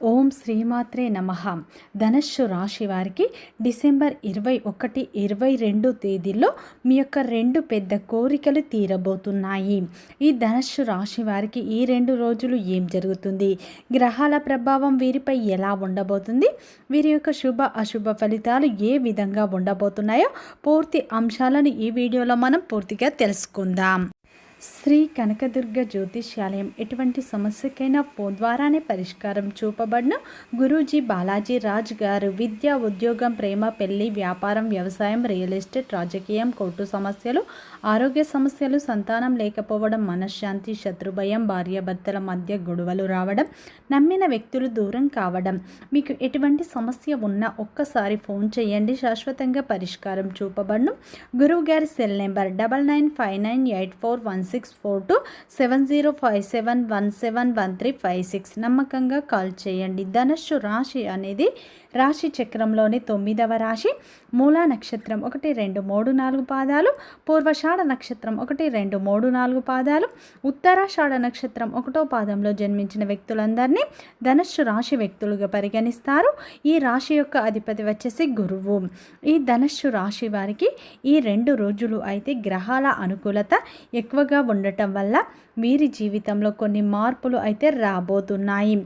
ఓం శ్రీమాత్రే నమ. ధనస్సు రాశి వారికి డిసెంబర్ ఇరవై ఒకటి ఇరవై రెండు తేదీల్లో మీ యొక్క రెండు పెద్ద కోరికలు తీరబోతున్నాయి. ఈ ధనస్సు రాశి వారికి ఈ రెండు రోజులు ఏం జరుగుతుంది? గ్రహాల ప్రభావం వీరిపై ఎలా ఉండబోతుంది? వీరి యొక్క శుభ అశుభ ఫలితాలు ఏ విధంగా ఉండబోతున్నాయో పూర్తి అంశాలను ఈ వీడియోలో మనం పూర్తిగా తెలుసుకుందాం. శ్రీ కనకదుర్గ జ్యోతిష్యాలయం ఎటువంటి సమస్యకైనా ఫోన్ ద్వారానే పరిష్కారం చూపబడిన గురూజీ బాలాజీ రాజ్ గారు విద్య ఉద్యోగం ప్రేమ పెళ్ళి వ్యాపారం వ్యవసాయం రియల్ ఎస్టేట్ రాజకీయం కోర్టు సమస్యలు ఆరోగ్య సమస్యలు సంతానం లేకపోవడం మనశ్శాంతి శత్రుభయం భార్యాభర్తల మధ్య గొడవలు రావడం నమ్మిన వ్యక్తులు దూరం కావడం. మీకు ఎటువంటి సమస్య ఉన్నా ఒక్కసారి ఫోన్ చేయండి. శాశ్వతంగా పరిష్కారం చూపబడును. గురువు గారి cell number double nine five nine eight four one six four two seven zero five seven one seven one three five six. నమ్మకంగా కాల్ చేయండి. ధనస్సు రాశి అనేది రాశి చక్రంలోని తొమ్మిదవ రాశి మూలా నక్షత్రం ఒకటి రెండు మూడు నాలుగు పాదాలు పూర్వషాఢ నక్షత్రం ఒకటి రెండు మూడు నాలుగు పాదాలు ఉత్తరాషాఢ నక్షత్రం ఒకటో పాదంలో జన్మించిన వ్యక్తులందరినీ ధనుస్సు రాశి వ్యక్తులుగా పరిగణిస్తారు. ఈ రాశి యొక్క అధిపతి వచ్చేసి గురువు. ఈ ధనుస్సు రాశి వారికి ఈ రెండు రోజులు అయితే గ్రహాల అనుకూలత ఎక్కువగా ఉండటం వల్ల వీరి జీవితంలో కొన్ని మార్పులు అయితే రాబోతున్నాయి.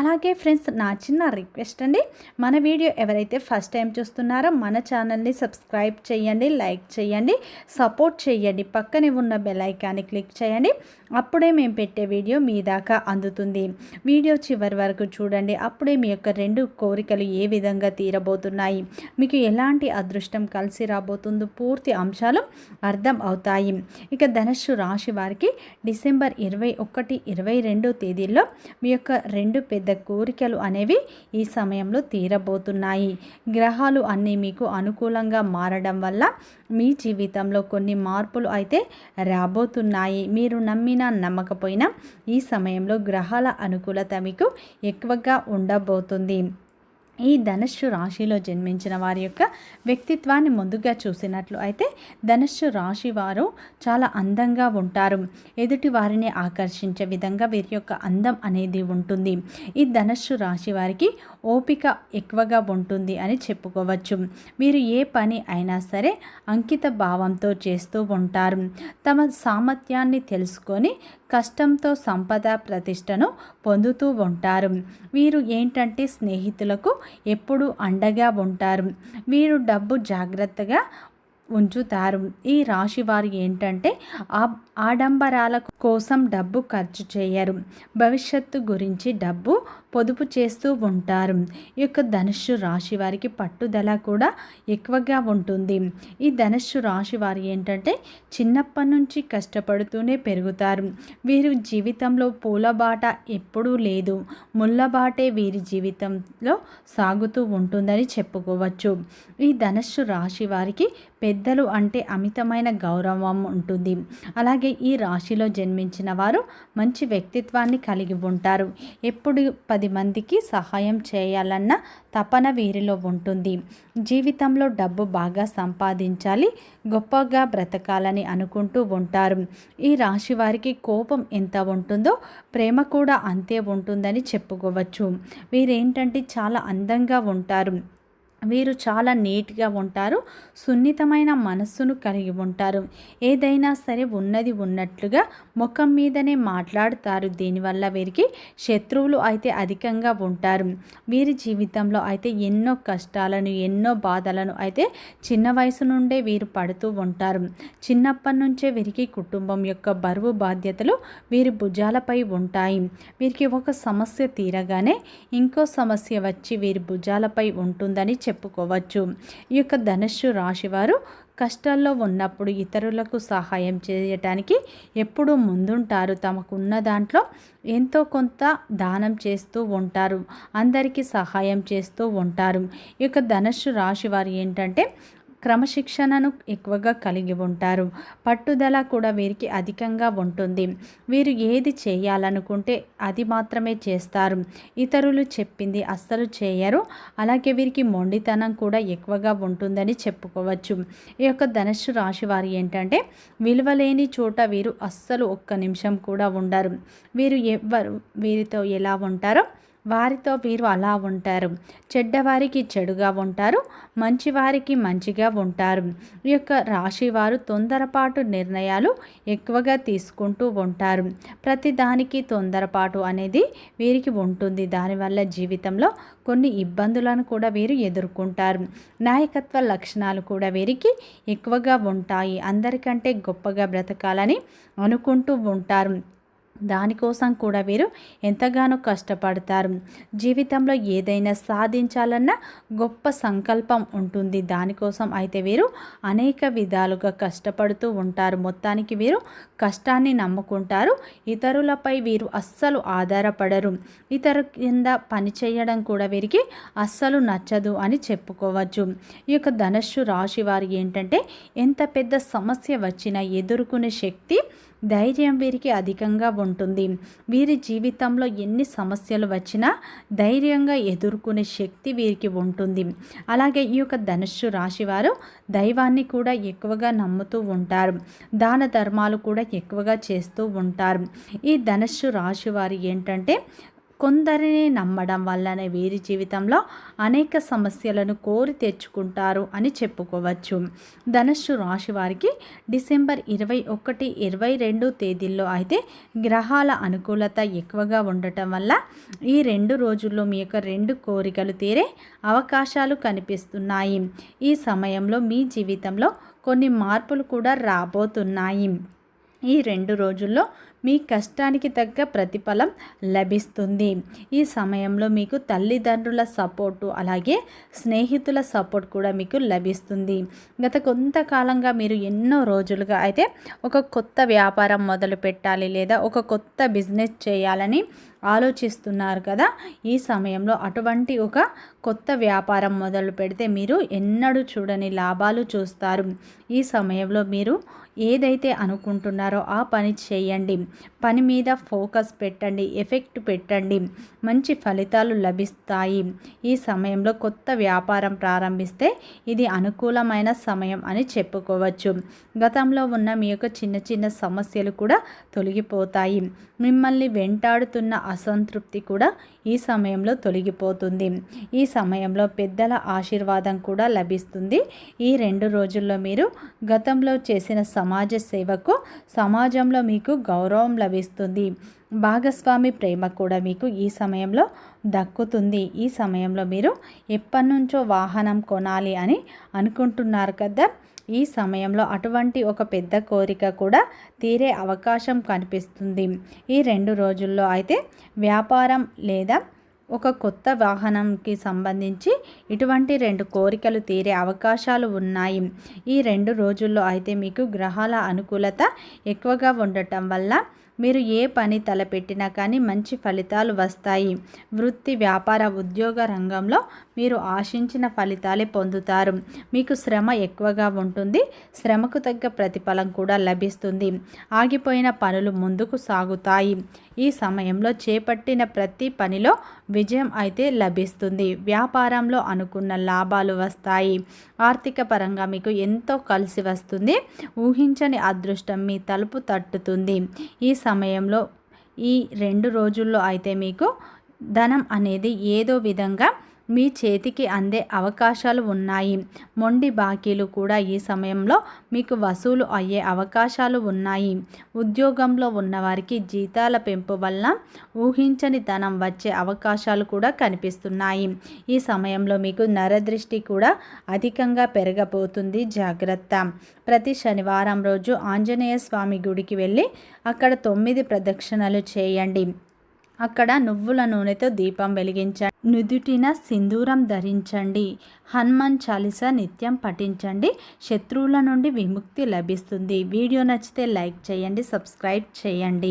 అలాగే ఫ్రెండ్స్ నా చిన్న రిక్వెస్ట్ అండి. మన వీడియో ఎవరైతే ఫస్ట్ టైం చూస్తున్నారో మన ఛానల్ని సబ్స్క్రైబ్ చేయండి లైక్ చేయండి సపోర్ట్ చేయండి. పక్కనే ఉన్న బెల్ ఐకాన్ని క్లిక్ చేయండి. అప్పుడే మేము పెట్టే వీడియో మీ దాకా అందుతుంది. వీడియో చివరి వరకు చూడండి. అప్పుడే మీ యొక్క రెండు కోరికలు ఏ విధంగా తీరబోతున్నాయి? మీకు ఎలాంటి అదృష్టం కలిసి రాబోతుందో పూర్తి అంశాలు అర్థం అవుతాయి. ఇక ధనస్సు రాశి వారికి డిసెంబర్ ఇరవై ఒకటి ఇరవై రెండు తేదీల్లో మీ యొక్క రెండు పెద్ద కోరికలు అనేవి ఈ సమయంలో తీరబోతున్నాయి. గ్రహాలు అన్నీ మీకు అనుకూలంగా మారడం వల్ల మీ జీవితంలో కొన్ని మార్పులు అయితే రాబోతున్నాయి. మీరు నమ్మినా నమ్మకపోయినా ఈ సమయంలో గ్రహాల అనుకూలత మీకు ఎక్కువగా ఉండబోతుంది. ఈ ధనుస్సు రాశిలో జన్మించిన వారి యొక్క వ్యక్తిత్వాన్ని ముందుగా చూసినట్లు అయితే ధనుస్సు రాశి వారు చాలా అందంగా ఉంటారు. ఎదుటి వారిని ఆకర్షించే విధంగా వీరి యొక్క అందం అనేది ఉంటుంది. ఈ ధనుస్సు రాశి వారికి ఓపిక ఎక్కువగా ఉంటుంది అని చెప్పుకోవచ్చు. వీరు ఏ పని అయినా సరే అంకిత భావంతో చేస్తూ ఉంటారు. తమ సామర్థ్యాన్ని తెలుసుకొని కష్టంతో సంపద ప్రతిష్టను పొందుతూ ఉంటారు. వీరు ఏంటంటే స్నేహితులకు ఎప్పుడు అండగా ఉంటారు. వీరు డబ్బు జాగ్రత్తగా ఉంచుతారు. ఈ రాశి వారు ఏంటంటే ఆ ఆడంబరాల కోసం డబ్బు ఖర్చు చేయరు. భవిష్యత్తు గురించి డబ్బు పొదుపు చేస్తూ ఉంటారు. ఈ యొక్క ధనుస్సు రాశి వారికి పట్టుదల కూడా ఎక్కువగా ఉంటుంది. ఈ ధనుస్సు రాశి వారు ఏంటంటే చిన్నప్పటి నుంచి కష్టపడుతూనే పెరుగుతారు. వీరి జీవితంలో పూలబాట ఎప్పుడూ లేదు. ముళ్ళబాటే వీరి జీవితంలో సాగుతూ ఉంటుందని చెప్పుకోవచ్చు. ఈ ధనుస్సు రాశి వారికి పెద్దలు అంటే అమితమైన గౌరవం ఉంటుంది. అలాగే ఈ రాశిలో జన్మించిన వారు మంచి వ్యక్తిత్వాన్ని కలిగి ఉంటారు. ఎప్పుడు పది పది మందికి సహాయం చేయాలన్న తపన వీరిలో ఉంటుంది. జీవితంలో డబ్బు బాగా సంపాదించాలి గొప్పగా బ్రతకాలని అనుకుంటూ ఉంటారు. ఈ రాశి వారికి కోపం ఎంత ఉంటుందో ప్రేమ కూడా అంతే ఉంటుందని చెప్పుకోవచ్చు. వీరేంటంటే చాలా అందంగా ఉంటారు. వీరు చాలా నీట్గా ఉంటారు సున్నితమైన మనస్సును కలిగి ఉంటారు. ఏదైనా సరే ఉన్నది ఉన్నట్లుగా ముఖం మీదనే మాట్లాడుతారు. దీనివల్ల వీరికి శత్రువులు అయితే అధికంగా ఉంటారు. వీరి జీవితంలో అయితే ఎన్నో కష్టాలను ఎన్నో బాధలను అయితే చిన్న వయసు నుండే వీరు పడుతూ ఉంటారు. చిన్నప్పటి నుంచే వీరికి కుటుంబం యొక్క బరువు బాధ్యతలు వీరి భుజాలపై ఉంటాయి. వీరికి ఒక సమస్య తీరగానే ఇంకో సమస్య వచ్చి వీరి భుజాలపై ఉంటుందని చెప్పుకోవచ్చు. ఈ యొక్క ధనుస్సు రాశివారు కష్టాల్లో ఉన్నప్పుడు ఇతరులకు సహాయం చేయటానికి ఎప్పుడూ ముందుంటారు. తమకున్న దాంట్లో ఎంతో కొంత దానం చేస్తూ ఉంటారు. అందరికీ సహాయం చేస్తూ ఉంటారు. ఈ యొక్క ధనుస్సు రాశి వారు ఏంటంటే క్రమశిక్షణను ఎక్కువగా కలిగి ఉంటారు. పట్టుదల కూడా వీరికి అధికంగా ఉంటుంది. వీరు ఏది చేయాలనుకుంటే అది మాత్రమే చేస్తారు. ఇతరులు చెప్పింది అస్సలు చేయరు. అలాగే వీరికి మొండితనం కూడా ఎక్కువగా ఉంటుందని చెప్పుకోవచ్చు. ఈ యొక్క ధనుసు రాశి వారు ఏంటంటే విలువలేని చోట వీరు అస్సలు ఒక్క నిమిషం కూడా ఉండరు. వీరు ఎవ్వరు వీరితో ఎలా ఉంటారో వారితో వీరు అలా ఉంటారు. చెడ్డవారికి చెడుగా ఉంటారు మంచివారికి మంచిగా ఉంటారు. ఈ యొక్క రాశి వారు తొందరపాటు నిర్ణయాలు ఎక్కువగా తీసుకుంటూ ఉంటారు. ప్రతిదానికి తొందరపాటు అనేది వీరికి ఉంటుంది. దానివల్ల జీవితంలో కొన్ని ఇబ్బందులను కూడా వీరు ఎదుర్కొంటారు. నాయకత్వ లక్షణాలు కూడా వీరికి ఎక్కువగా ఉంటాయి. అందరికంటే గొప్పగా బ్రతకాలని అనుకుంటూ ఉంటారు. దానికోసం కూడా వీరు ఎంతగానో కష్టపడతారు. జీవితంలో ఏదైనా సాధించాలన్న గొప్ప సంకల్పం ఉంటుంది. దానికోసం అయితే వీరు అనేక విధాలుగా కష్టపడుతూ ఉంటారు. మొత్తానికి వీరు కష్టాన్ని నమ్ముకుంటారు. ఇతరులపై వీరు అస్సలు ఆధారపడరు. ఇతరు కింద పని చేయడం కూడా వీరికి అస్సలు నచ్చదు అని చెప్పుకోవచ్చు. ఈ యొక్క ధనస్సు రాశి వారు ఏంటంటే ఎంత పెద్ద సమస్య వచ్చినా ఎదుర్కొనే శక్తి ధైర్యం వీరికి అధికంగా ఉంటుంది ఉంటుంది. వీరి జీవితంలో ఎన్ని సమస్యలు వచ్చినా ధైర్యంగా ఎదుర్కొనే శక్తి వీరికి ఉంటుంది. అలాగే ఈ యొక్క ధనుస్సు రాశివారు దైవాన్ని కూడా ఎక్కువగా నమ్ముతూ ఉంటారు. దాన ధర్మాలు కూడా ఎక్కువగా చేస్తూ ఉంటారు. ఈ ధనుస్సు రాశి వారు ఏంటంటే కొందరిని నమ్మడం వల్లనే వీరి జీవితంలో అనేక సమస్యలను కోరి తెచ్చుకుంటారు అని చెప్పుకోవచ్చు. ధనుస్సు రాశి వారికి డిసెంబర్ ఇరవై ఒకటి ఇరవై రెండు తేదీల్లో అయితే గ్రహాల అనుకూలత ఎక్కువగా ఉండటం వల్ల ఈ రెండు రోజుల్లో మీ యొక్క రెండు కోరికలు తీరే అవకాశాలు కనిపిస్తున్నాయి. ఈ సమయంలో మీ జీవితంలో కొన్ని మార్పులు కూడా రాబోతున్నాయి. ఈ రెండు రోజుల్లో మీ కష్టానికి తగ్గ ప్రతిఫలం లభిస్తుంది. ఈ సమయంలో మీకు తల్లిదండ్రుల సపోర్టు అలాగే స్నేహితుల సపోర్ట్ కూడా మీకు లభిస్తుంది. గత కొంతకాలంగా మీరు ఎన్నో రోజులుగా అయితే ఒక కొత్త వ్యాపారం మొదలు పెట్టాలి లేదా ఒక కొత్త బిజినెస్ చేయాలని ఆలోచిస్తున్నారు కదా. ఈ సమయంలో అటువంటి ఒక కొత్త వ్యాపారం మొదలు పెడితే మీరు ఎన్నడూ చూడని లాభాలు చూస్తారు. ఈ సమయంలో మీరు ఏదైతే అనుకుంటున్నారో ఆ పని చేయండి. పని మీద ఫోకస్ పెట్టండి ఎఫెక్ట్ పెట్టండి మంచి ఫలితాలు లభిస్తాయి. ఈ సమయంలో కొత్త వ్యాపారం ప్రారంభిస్తే ఇది అనుకూలమైన సమయం అని చెప్పుకోవచ్చు. గతంలో ఉన్న మీ యొక్క చిన్న చిన్న సమస్యలు కూడా తొలగిపోతాయి. మిమ్మల్ని వెంటాడుతున్న అసంతృప్తి కూడా ఈ సమయంలో తొలగిపోతుంది. ఈ సమయంలో పెద్దల ఆశీర్వాదం కూడా లభిస్తుంది. ఈ రెండు రోజుల్లో మీరు గతంలో చేసిన సమాజ సేవకు సమాజంలో మీకు గౌరవం లభిస్తుంది. భాగస్వామి ప్రేమ కూడా మీకు ఈ సమయంలో దక్కుతుంది. ఈ సమయంలో మీరు ఎప్పటి నుంచో వాహనం కొనాలి అని అనుకుంటున్నారు కదా. ఈ సమయంలో అటువంటి ఒక పెద్ద కోరిక కూడా తీరే అవకాశం కనిపిస్తుంది. ఈ రెండు రోజుల్లో అయితే వ్యాపారం లేదా ఒక కొత్త వాహనంకి సంబంధించి ఇటువంటి రెండు కోరికలు తీరే అవకాశాలు ఉన్నాయి. ఈ రెండు రోజుల్లో అయితే మీకు గ్రహాల అనుకూలత ఎక్కువగా ఉండటం వల్ల మీరు ఏ పని తలపెట్టినా కానీ మంచి ఫలితాలు వస్తాయి. వృత్తి వ్యాపార ఉద్యోగ రంగంలో మీరు ఆశించిన ఫలితాలే పొందుతారు. మీకు శ్రమ ఎక్కువగా ఉంటుంది. శ్రమకు తగ్గ ప్రతిఫలం కూడా లభిస్తుంది. ఆగిపోయిన పనులు ముందుకు సాగుతాయి. ఈ సమయంలో చేపట్టిన ప్రతి పనిలో విజయం అయితే లభిస్తుంది. వ్యాపారంలో అనుకున్న లాభాలు వస్తాయి. ఆర్థిక పరంగా మీకు ఎంతో కలిసి వస్తుంది. ఊహించని అదృష్టం మీ తలుపు తట్టుతుంది. ఈ సమయంలో ఈ రెండు రోజుల్లో అయితే మీకు ధనం అనేది ఏదో విధంగా మీ చేతికి అందే అవకాశాలు ఉన్నాయి. మొండి బాకీలు కూడా ఈ సమయంలో మీకు వసూలు అయ్యే అవకాశాలు ఉన్నాయి. ఉద్యోగంలో ఉన్నవారికి జీతాల పెంపు వల్ల ఊహించని ధనం వచ్చే అవకాశాలు కూడా కనిపిస్తున్నాయి. ఈ సమయంలో మీకు నరదృష్టి కూడా అధికంగా పెరగబోతుంది. జాగ్రత్త. ప్రతి శనివారం రోజు ఆంజనేయ స్వామి గుడికి వెళ్ళి అక్కడ తొమ్మిది ప్రదక్షిణలు చేయండి. అక్కడ నువ్వుల నూనెతో దీపం వెలిగించండి. నుదుటిన సింధూరం ధరించండి. హనుమాన్ చాలీస నిత్యం పఠించండి. శత్రువుల నుండి విముక్తి లభిస్తుంది. వీడియో నచ్చితే లైక్ చేయండి సబ్స్క్రైబ్ చేయండి.